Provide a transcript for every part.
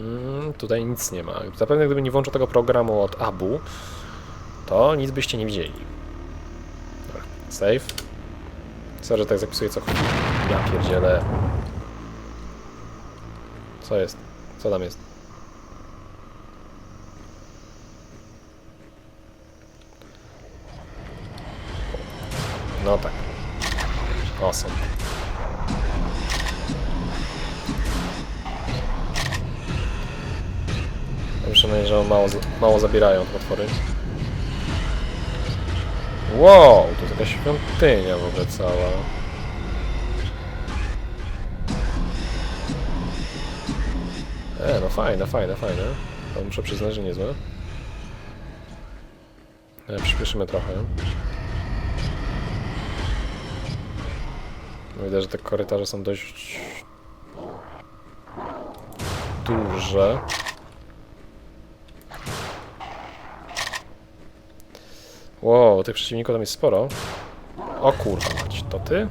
Mm, tutaj nic nie ma. Zapewne gdyby nie włączył tego programu od Abu, to nic byście nie widzieli. Dobra, save. Sorry, że tak zapisuję co chwilę. Ja pierdzielę. Co jest? Co tam jest? No tak. Awesome. Mam przynajmniej, że mało, mało zabierają potwory. Wow, to jakaś świątynia w ogóle cała. E, no fajne, fajne, fajne. To muszę przyznać, że niezłe. E, przyspieszymy trochę. Widać, że te korytarze są dość duże. Wow, tych przeciwników tam jest sporo. O kurwa to ty?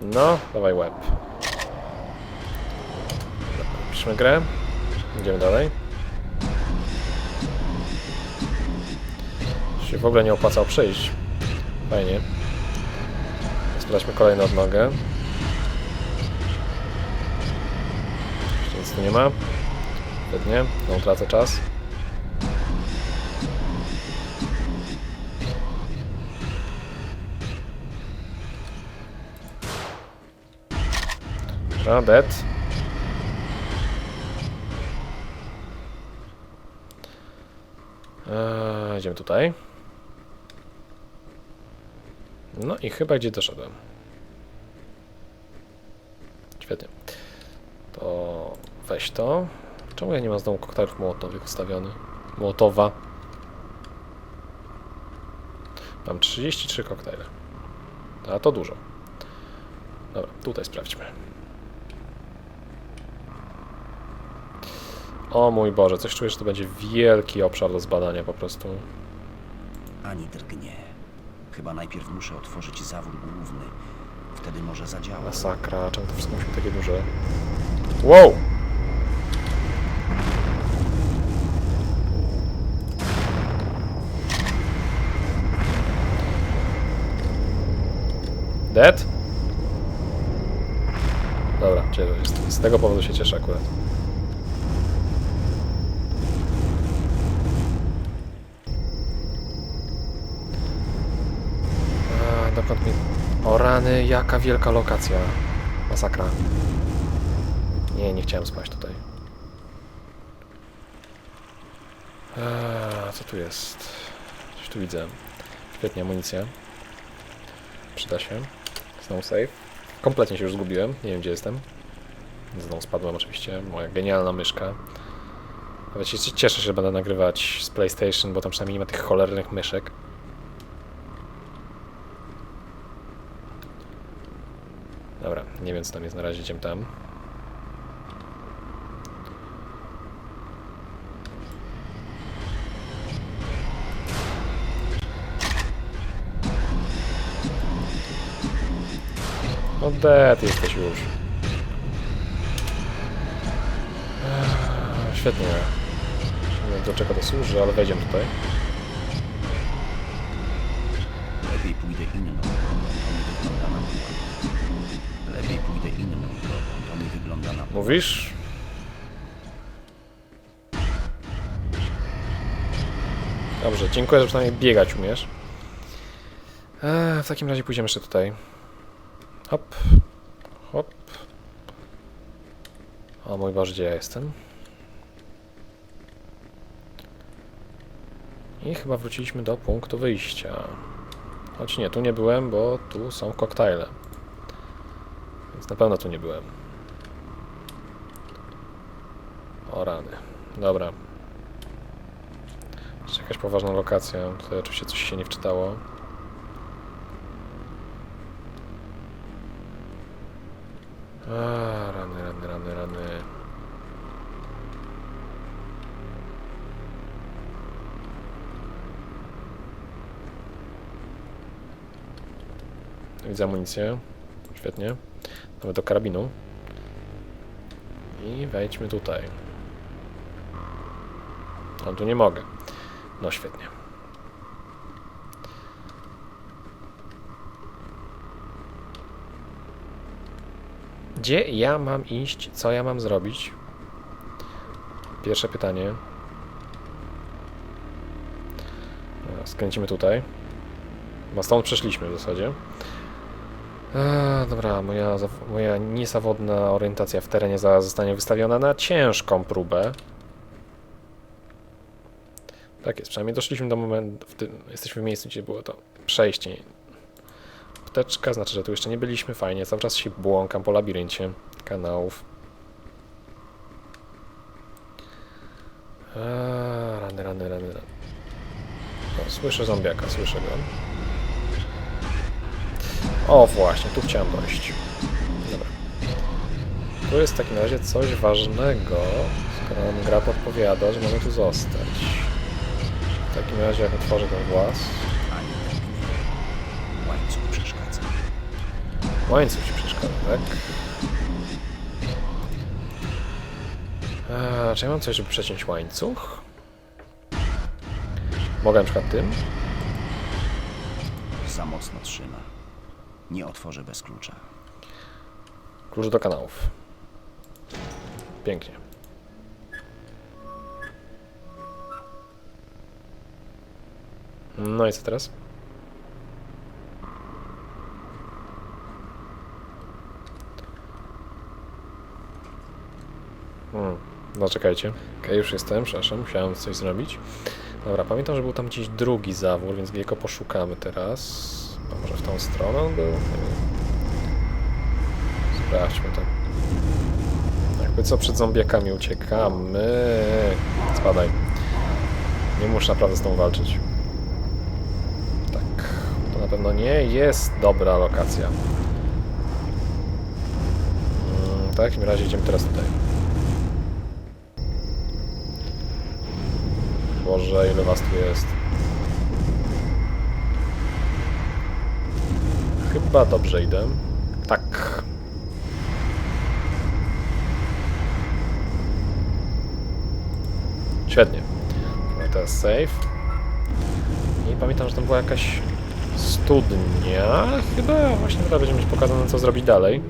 No, dawaj łeb. Piszmy grę. Idziemy dalej. Się w ogóle nie opłacało przejść. Fajnie. Sprawdźmy kolejną odnogę. Jeszcze nic tu nie ma. Świetnie, no tracę czas. Dobra, dead. Eee, idziemy tutaj. No i chyba gdzie doszedłem. Świetnie. To weź to. Czemu ja nie mam znowu koktajlów mołotowych ustawionych? Mołotowa. Mam 33 koktajle. A to dużo. Dobra, tutaj sprawdźmy. O mój Boże, coś czuję, że to będzie wielki obszar do zbadania po prostu. Ani drgnie. Chyba najpierw muszę otworzyć zawór główny. Wtedy może zadziała. Masakra, czemu to wszystko musi być takie duże? Wow! Dead? Dobra. Z tego powodu się cieszę akurat. A, dokąd mi... O rany, jaka wielka lokacja. Masakra. Nie, nie chciałem spać tutaj. Eee, co tu jest? Coś tu widzę. Świetnie, amunicja. Przyda się. Znowu save. Kompletnie się już zgubiłem. Nie wiem, gdzie jestem. Znowu spadłem oczywiście. Moja genialna myszka. Nawet się cieszę, że będę nagrywać z PlayStation, bo tam przynajmniej nie ma tych cholernych myszek. Dobra, nie wiem co tam jest na razie, idziemy tam. No dead jesteś już. Eee, Świetnie. Nie wiem do czego to służy, ale wejdziemy tutaj. Lepiej pójdę inną drogą, to mi wygląda na. Lepiej pójdę inną drogą, to mi wygląda na. Mówisz? Dobrze, dziękuję, że przynajmniej biegać umiesz. Eee, w takim razie pójdziemy jeszcze tutaj. Hop. Hop. O mój Boże, gdzie ja jestem? I chyba wróciliśmy do punktu wyjścia. Choć nie, tu nie byłem, bo tu są koktajle. Więc na pewno tu nie byłem. O rany. Dobra. Jeszcze jakaś poważna lokacja. Tutaj oczywiście coś się nie wczytało. A, rany, rany, rany, rany. No Widzę amunicję. Świetnie. Nawet do karabinu. I wejdźmy tutaj. No tu nie mogę. No świetnie. Gdzie ja mam iść? Co ja mam zrobić? Pierwsze pytanie. E, Skręcimy tutaj. Bo stąd przeszliśmy w zasadzie. Eee, dobra, moja, moja niezawodna orientacja w terenie zaraz zostanie wystawiona na ciężką próbę. Tak jest, przynajmniej doszliśmy do momentu, w tym, jesteśmy w miejscu, gdzie było to przejście. Apteczka, znaczy, że tu jeszcze nie byliśmy, fajnie, cały czas się błąkam po labiryncie kanałów. Eee, rany, rany, rany, rany. O, słyszę zombiaka, słyszę go. O właśnie, tu chciałem dojść. Dobra. Tu jest w takim razie coś ważnego, skoro nam gra podpowiada, że mamy tu zostać. W takim razie jak otworzę ten włas, łańcuch ci przeszkadza, tak? Eee, czy ja mam coś, żeby przeciąć łańcuch? Mogę na przykład tym? Za mocno trzyma. Nie otworzę bez klucza. Klucz do kanałów. Pięknie. No i co teraz? Hmm. No czekajcie. Okej, już jestem, przepraszam, musiałem coś zrobić. Dobra, pamiętam, że był tam gdzieś drugi zawór, więc jego poszukamy teraz. A może w tą stronę on był? Sprawdźmy to. Jakby co przed zombiakami uciekamy. Spadaj. Nie muszę naprawdę z tą walczyć. Tak. To na pewno nie jest dobra lokacja. Mm, W takim razie idziemy teraz tutaj. Boże, ile was tu jest. Chyba dobrze idę. Tak. Świetnie. Dobra, teraz save. I pamiętam, że tam była jakaś studnia. Chyba właśnie teraz będziemy mieć pokazane, co zrobić dalej.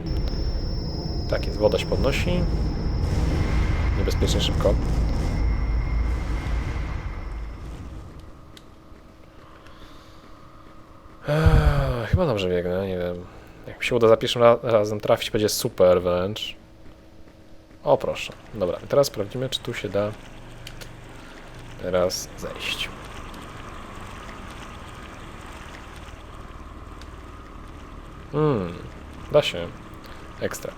Tak jest, woda się podnosi. Niebezpiecznie szybko. Eee, chyba dobrze biegnę, nie wiem. Jak mi się uda za pierwszym ra razem trafić, będzie super wręcz. O proszę. Dobra, teraz sprawdzimy, czy tu się da teraz zejść. Hmm, da się. Ekstra.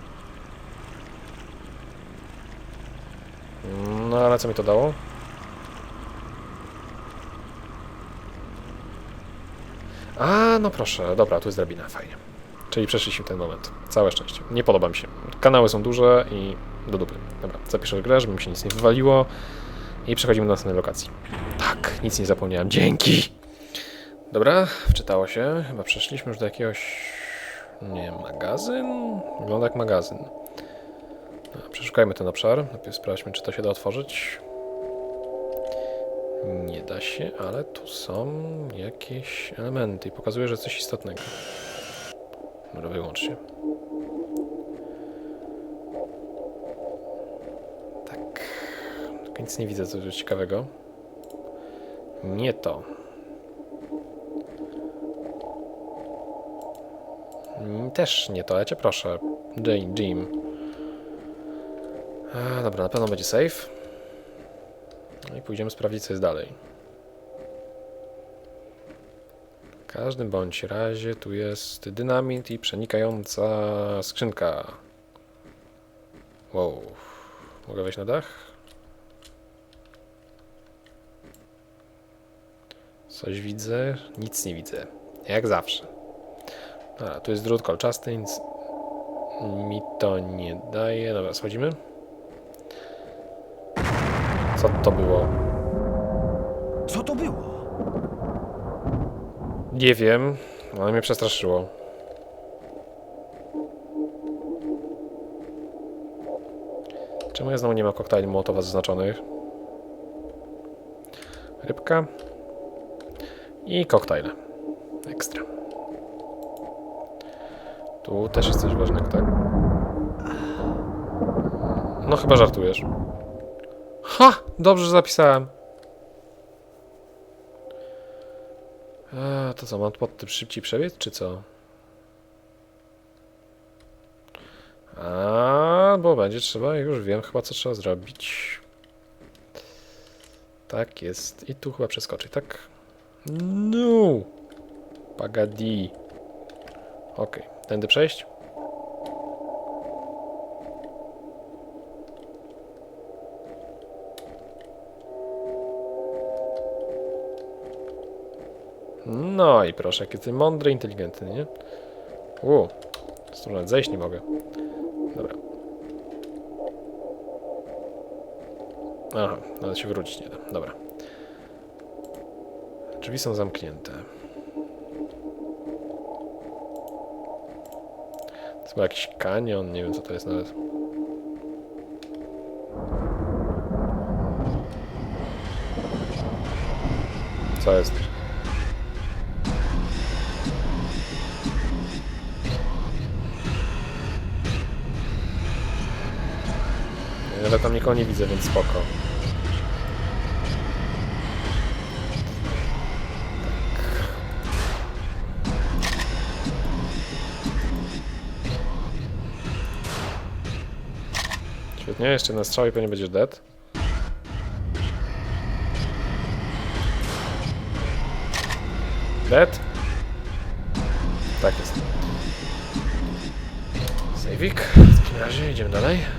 No ale co mi to dało? A, no proszę, dobra, tu jest drabina, fajnie. Czyli przeszliśmy ten moment. Całe szczęście. Nie podoba mi się. Kanały są duże i do dupy. Dobra, zapiszę grę, żeby mi się nic nie wywaliło. I przechodzimy do następnej lokacji. Tak, nic nie zapomniałem. Dzięki! Dobra, wczytało się. Chyba przeszliśmy już do jakiegoś... Nie wiem, magazyn? Wygląda jak magazyn. Dobra, Przeszukajmy ten obszar. Najpierw sprawdźmy, czy to się da otworzyć. Nie da się, ale tu są jakieś elementy i pokazuje, że coś istotnego. Dobra, wyłącz się. Tak. Nic nie widzę, co tu ciekawego. Nie to. Mm, Też nie to, ja cię proszę. Jim. E, dobra, na pewno będzie safe. Pójdziemy sprawdzić, co jest dalej. W każdym bądź razie tu jest dynamit i przenikająca skrzynka. Wow. Mogę wejść na dach? Coś widzę? Nic nie widzę. Jak zawsze. A, tu jest drut kolczasty, nic mi to nie daje. Dobra, schodzimy. Co to było? Co to było? Nie wiem, ale mnie przestraszyło. Czemu ja znowu nie ma koktajli mołotowa zaznaczonych? Rybka. I koktajle. Ekstra. Tu też jest coś ważnego, tak? No chyba żartujesz. Ha! Dobrze, zapisałem. Eee, to co, mam pod tym szybciej przebiec, czy co? A, bo będzie trzeba, już wiem chyba co trzeba zrobić. Tak jest. I tu chyba przeskoczyć, tak? No! Pagadi. Okej, tędy przejść? No i proszę, jaki ty mądry, inteligentny, nie? U, stronę zejść nie mogę. Dobra. Aha, nawet się wrócić nie da. Dobra. Drzwi są zamknięte. To jest jakiś kanion, nie wiem co to jest nawet. Co jest? Tam nikogo nie widzę, więc spoko. Świetnie, jeszcze na strzał i pewnie będziesz dead. Dead? Tak jest. Sejwik. W takim razie idziemy dalej.